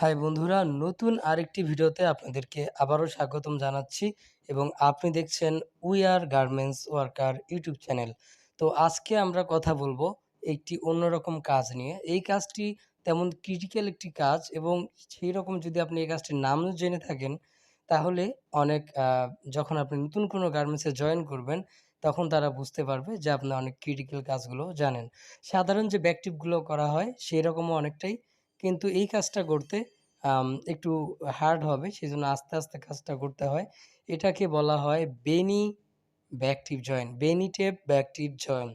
High বন্ধুরা, নতুন আরেকটি ভিডিওতে আপনাদেরকে আবারও স্বাগতম জানাচ্ছি এবং আপনি দেখছেন we are garments worker YouTube channel. তো আজকে আমরা কথা বলব একটি অন্যরকম কাজ নিয়ে। এই কাজটি তেমন ক্রিটিক্যাল একটি কাজ এবং সেই রকম যদি আপনি এই কাজটির নামও জেনে থাকেন, তাহলে অনেক যখন আপনি নতুন কোনো গার্মেন্টসে জয়েন করবেন, তখন তারা বুঝতে পারবে যে আপনি অনেক ক্রিটিক্যাল কাজগুলো জানেন। সাধারণ যে ব্যাকটিভগুলো করা হয়, সেই রকমও অনেকটাই কিন্তু এই কাজটা করতে একটু হার্ড হবে। সেজন্য আস্তে আস্তে কাজটা করতে হয়। এটাকে বলা হয় বেনি ব্যাকটিভ জয়েন্ট বেনিটেপ ব্যাকটিভ জয়েন্ট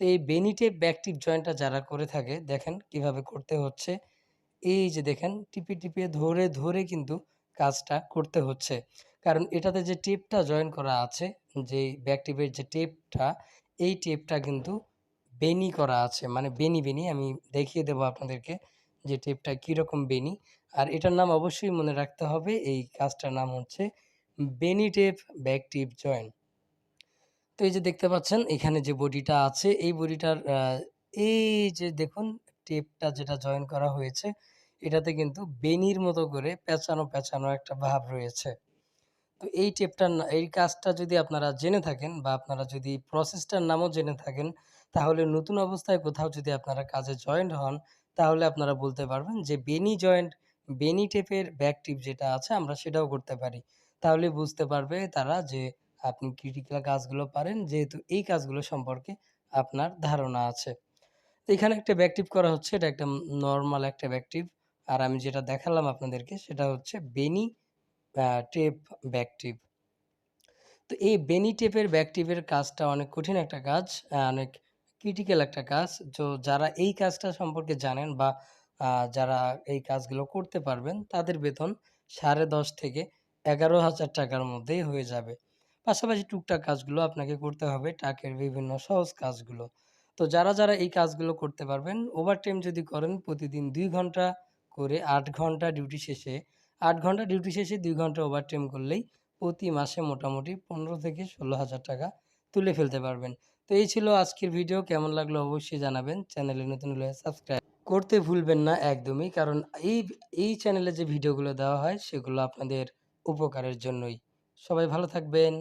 তো এই বেনিটেপ ব্যাকটিভ জয়েন্টটা যারা করে থাকে, দেখেন কীভাবে করতে হচ্ছে। এই যে দেখেন, টিপে টিপে, ধরে ধরে কিন্তু কাজটা করতে হচ্ছে। কারণ এটাতে যে টেপটা জয়েন করা আছে, যে ব্যাকটিভের যে টেপটা, এই টেপটা কিন্তু বেনি করা আছে। মানে বেনি বেনি আমি দেখিয়ে দেবো আপনাদেরকে। যে টেপটা কীরকম বেনি আর এটার নাম অবশ্যই মনে রাখতে হবে, এই কাজটার নাম হচ্ছে বেনি টেপ ব্যাক টিপ জয়েন্ট তো এই যে দেখতে পাচ্ছেন, এখানে যে বডিটা আছে, এই বডিটার এই যে দেখুন টেপটা যেটা জয়েন করা হয়েছে, এটাতে কিন্তু বেনির মতো করে পেঁচানো পেঁচানো একটা ভাব রয়েছে। তো এই টেপটার এই কাজটা যদি আপনারা জেনে থাকেন বা আপনারা যদি প্রসেসটার নামও জেনে থাকেন, তাহলে নতুন অবস্থায় কোথাও যদি আপনারা কাজে জয়েন্ট হন তাহলে আপনারা বলতে পারবেন যে বেনি জয়েন্ট বেনি টেপের ব্যাক টিপ যেটা আছে আমরা সেটাও করতে পারি। তাহলে বুঝতে পারবে তারা যে আপনি ক্রিটিক্যাল কাজগুলো পারেন, যেহেতু এই কাজগুলো সম্পর্কে আপনার ধারণা আছে। এখানে একটা ব্যাক টিপ করা হচ্ছে, এটা একটা নর্মাল একটা ব্যাক টিপ আর আমি যেটা দেখালাম আপনাদেরকে, সেটা হচ্ছে বেনি টেপ ব্যাক টিপ তো এই বেনি টেপের ব্যাক টিপের কাজটা অনেক কঠিন একটা কাজ অনেক ক্রিটিক্যাল একটা কাজ। তো যারা এই কাজটা সম্পর্কে জানেন বা যারা এই কাজগুলো করতে পারবেন, তাদের বেতন সাড়ে দশ থেকে এগারো হাজার টাকার মধ্যেই হয়ে যাবে। পাশাপাশি টুকটাক কাজগুলো আপনাকে করতে হবে টাকের বিভিন্ন সহজ কাজগুলো। তো যারা যারা এই কাজগুলো করতে পারবেন ওভার টাইম যদি করেন, প্রতিদিন দুই ঘণ্টা করে আট ঘণ্টা ডিউটি শেষে, আট ঘণ্টা ডিউটি শেষে দুই ঘণ্টা ওভার টাইম করলেই প্রতি মাসে মোটামুটি পনেরো থেকে ষোলো হাজার টাকা তুলে ফেলতে পারবেন। তো এই ছিল আজকের ভিডিও কেমন লাগল অবশ্যই জানাবেন। চ্যানেলে নতুন হলে সাবস্ক্রাইব করতে ভুলবেন না একদমই, কারণ এই এই চ্যানেলে যে ভিডিওগুলো দেওয়া হয়, সেগুলো আপনাদের উপকারের জন্যই। সবাই ভালো থাকবেন।